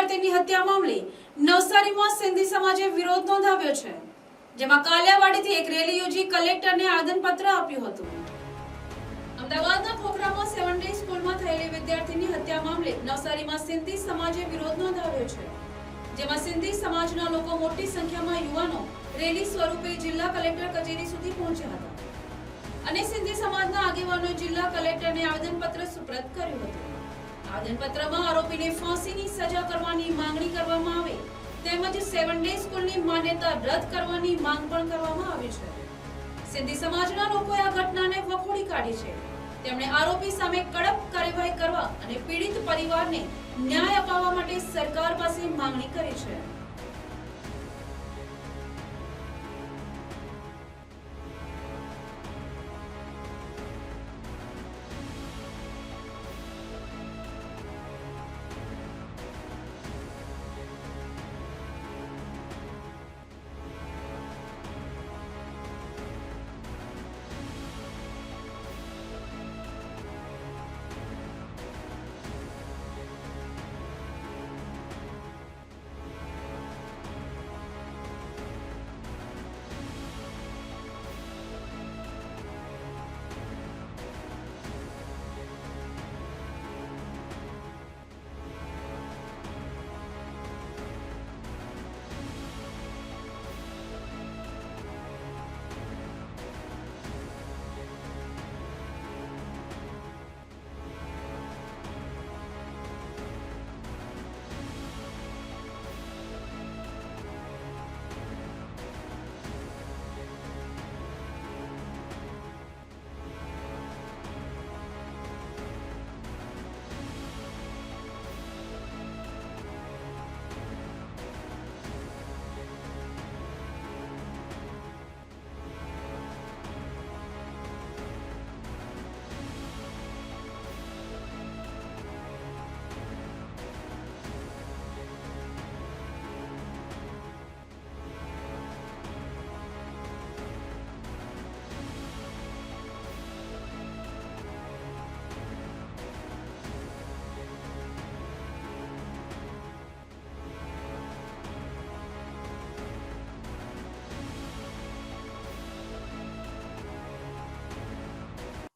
વિદ્યાર્થીની હત્યા મામલે નવસારીમાં સિંધી સમાજે વિરોધ નોંધાવ્યો છે, જેમાં કાલિયાવાડીથી એક રેલી યોજી કલેક્ટરને આવેદનપત્ર આપ્યું હતું. અમદાવાદના ખોખરામાં સેવન ડે સ્કૂલમાં થયેલી વિદ્યાર્થીની હત્યા મામલે નવસારીમાં સિંધી સમાજે વિરોધ નોંધાવ્યો છે, જેમાં સિંધી સમાજના લોકો મોટી સંખ્યામાં યુવાનો રેલી સ્વરૂપે જિલ્લા કલેક્ટર કચેરી સુધી પહોંચ્યા હતા. અને સિંધી સમાજના આગેવાનોએ જિલ્લા કલેક્ટરને આવેદનપત્ર સુપ્રત કર્યું હતું. આવેદનપત્રમાં આરોપીને ફાંસીની સજા કરવાની માંગણી કરવામાં આવે, તેમજ સેવન ડે સ્કૂલની માન્યતા રદ કરવાની માંગ પણ કરવામાં આવી છે. સિંધી સમાજના લોકોએ આ ઘટનાને વખોડી કાઢી છે. તેમણે આરોપી સામે કડક કાર્યવાહી કરવા અને પીડિત પરિવારને ન્યાય અપાવવા માટે સરકાર પાસે માંગણી કરી છે.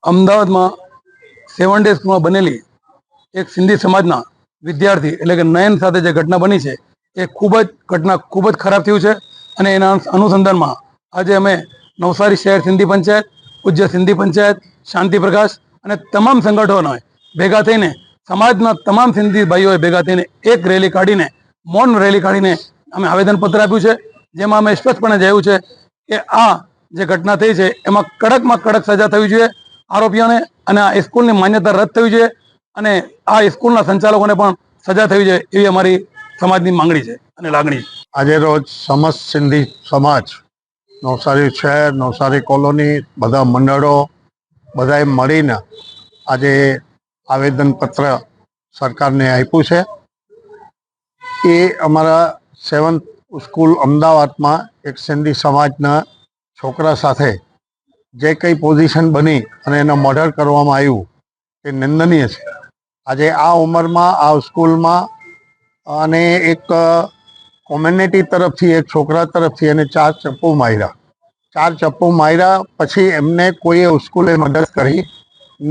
અમદાવાદમાં સેવન ડે સ્કૂલમાં બનેલી એક સિંધી સમાજના વિદ્યાર્થી એટલે કે નયન સાથે જે ઘટના બની છે, એ ખૂબ જ ઘટના ખૂબ જ ખરાબ થયું છે અને એના અનુસંધાનમાં આજે અમે નવસારી શહેર સિંધી પંચાયત, પૂજ્ય સિંધી પંચાયત, શાંતિ પ્રકાશ અને તમામ સંગઠનોએ ભેગા થઈને, સમાજના તમામ સિંધી ભાઈઓએ ભેગા થઈને એક રેલી કાઢીને, મૌન રેલી કાઢીને અમે આવેદનપત્ર આપ્યું છે. જેમાં અમે સ્પષ્ટપણે જણાવ્યું છે કે આ જે ઘટના થઈ છે, એમાં કડકમાં કડક સજા થવી જોઈએ. આરોપીઓને અને આ સ્કૂલની માન્યતા રદ થવી જોઈએ અને આ સ્કૂલના સંચાલકોને પણ સજા થવી જોઈએ એવી અમારી સમાજની માંગણી છે અને લાગણી છે. આજે રોજ સમસ્ત સિંધી સમાજ, નવસારી શહેર, નવસારી કોલોની, બધા મંડળો, બધાએ મળીને આજે આવેદનપત્ર સરકારને આપ્યું છે. એ અમારા સેવન્થ સ્કૂલ અમદાવાદમાં એક સિંધી સમાજના છોકરા સાથે જે કંઈ પોઝિશન બની અને એનું મર્ડર કરવામાં આવ્યું તે નિંદનીય છે. આજે આ ઉંમરમાં, આ સ્કૂલમાં અને એક કોમ્યુનિટી તરફથી, એક છોકરા તરફથી એને ચાર ચપ્પુ માર્યા. ચાર ચપ્પુ માર્યા પછી એમને કોઈએ સ્કૂલે મદદ કરી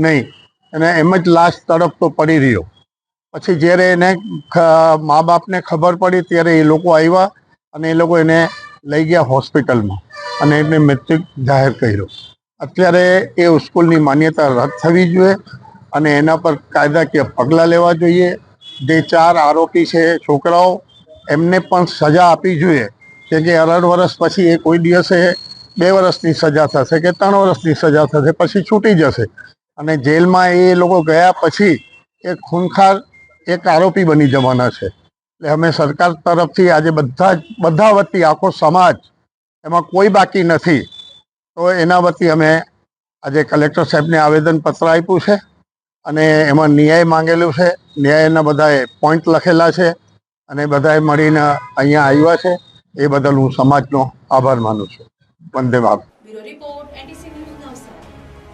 નહીં. અને એમ જ લાશ તડપતો પડી રહ્યો. પછી જ્યારે એને મા બાપને ખબર પડી ત્યારે એ લોકો આવ્યા અને એ લોકો એને લઈ ગયા હોસ્પિટલમાં અને એમને મૃત્યુ જાહેર કર્યો. અત્યારે એ સ્કૂલની માન્યતા રદ થવી જોઈએ અને એના પર કાયદાકીય પગલાં લેવા જોઈએ. જે ચાર આરોપી છે છોકરાઓ, એમને પણ સજા આપવી જોઈએ. કે કે અઢાર વર્ષ પછી એ કોઈ દિવસે બે વર્ષની સજા થશે કે ત્રણ વર્ષની સજા થશે, પછી છૂટી જશે. અને જેલમાં એ લોકો ગયા પછી એ ખૂનખાર એક આરોપી બની જવાના છે. એટલે અમે સરકાર તરફથી આજે બધા જ, બધા વતી આખો સમાજ એમાં કોઈ બાકી નથી. તો એના વતી અમે આજે કલેક્ટર સાહેબને આવેદનપત્ર આપ્યું છે અને એમાં ન્યાય માંગેલું છે. ન્યાયના બધાએ પોઈન્ટ લખેલા છે અને બધાએ મળીને અહીંયા આવ્યા છે. એ બદલ હું સમાજનો આભાર માનું છું. વંદે રિપોર્ટ.